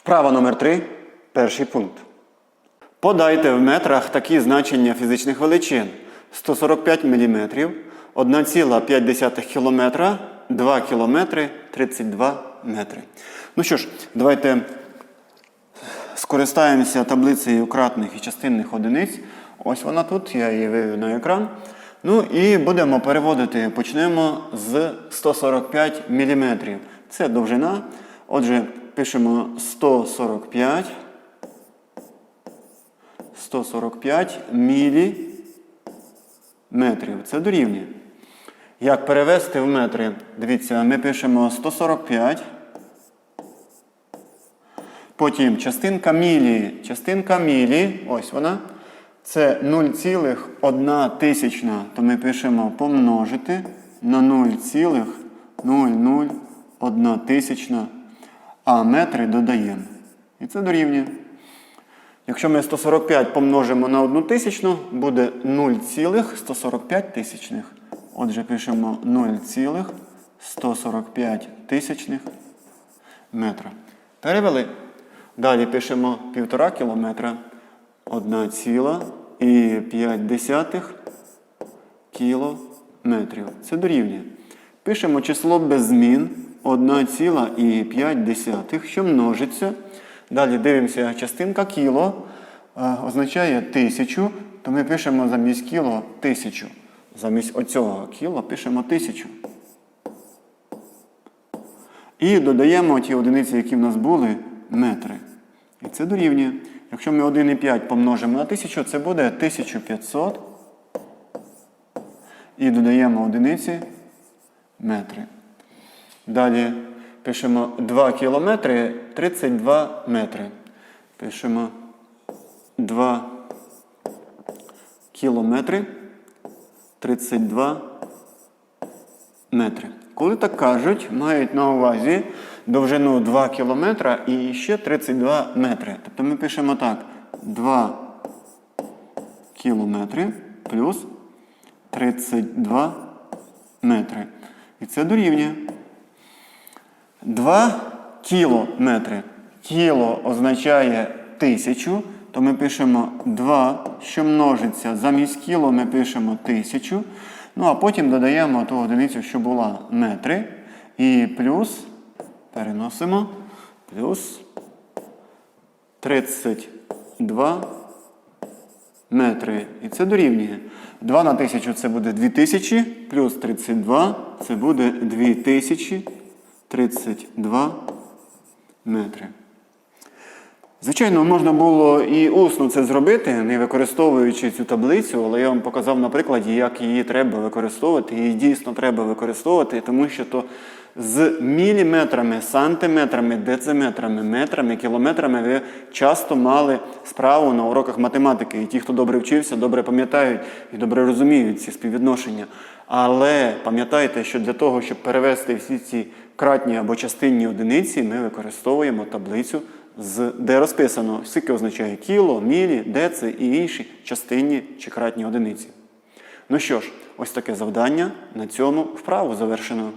Вправа номер 3 перший пункт. Подайте в метрах такі значення фізичних величин: 145 мм, 1,5 км, 2 км, 32 метри. Ну що ж, давайте скористаємося таблицею кратних і частинних одиниць. Ось вона тут, я її вивів на екран. Ну і будемо переводити. Почнемо з 145 мм. Це довжина. Отже, пишемо 145. 145 міліметрів. Це дорівнює. Як перевести в метри? Дивіться, ми пишемо 145. Потім частинка мілі. Частинка мілі, ось вона. Це 0,1 тисячна. То ми пишемо помножити на 0,001 тисячна. А метри додаємо. І це дорівнює. Якщо ми 145 помножимо на 1 тисячну, буде 0,145 тисячних. Отже, пишемо 0,145 тисячних метра. Перевели. Далі пишемо 1,5 кілометра. 1,5 кілометрів. Це дорівнює. Пишемо число без змін 1,5, що множиться. Далі дивимося, частинка кіло е, означає тисячу, то ми пишемо замість кіло тисячу. Замість оцього кіло пишемо тисячу. І додаємо ті одиниці, які в нас були, метри. І це дорівнює. Якщо ми 1,5 помножимо на 1000, це буде 1500. І додаємо одиниці метри. Далі пишемо 2 кілометри 32 метри. Пишемо 2 кілометри 32 метри. Коли так кажуть, мають на увазі довжину 2 кілометра і ще 32 метри. Тобто ми пишемо так: 2 кілометри плюс 32 метри. І це дорівнює. 2 кілометри. Кіло означає тисячу, то ми пишемо 2, що множиться. Замість кіло ми пишемо тисячу. Ну, а потім додаємо ту одиницю, що була метри. І плюс переносимо плюс 32 метри. І це дорівнює. 2 на 1000 це буде 2000, плюс 32 це буде 2032 метри. Звичайно, можна було і усно це зробити, не використовуючи цю таблицю, але я вам показав на прикладі, як її треба використовувати. Її дійсно треба використовувати, тому що то з міліметрами, сантиметрами, дециметрами, метрами, кілометрами ви часто мали справу на уроках математики. І ті, хто добре вчився, добре пам'ятають і добре розуміють ці співвідношення. Але пам'ятайте, що для того, щоб перевести всі ці кратні або частинні одиниці, ми використовуємо таблицю де розписано, скільки означає кіло, мілі, деци і інші частинні чи кратні одиниці. Ну що ж, ось таке завдання. На цьому вправу завершено.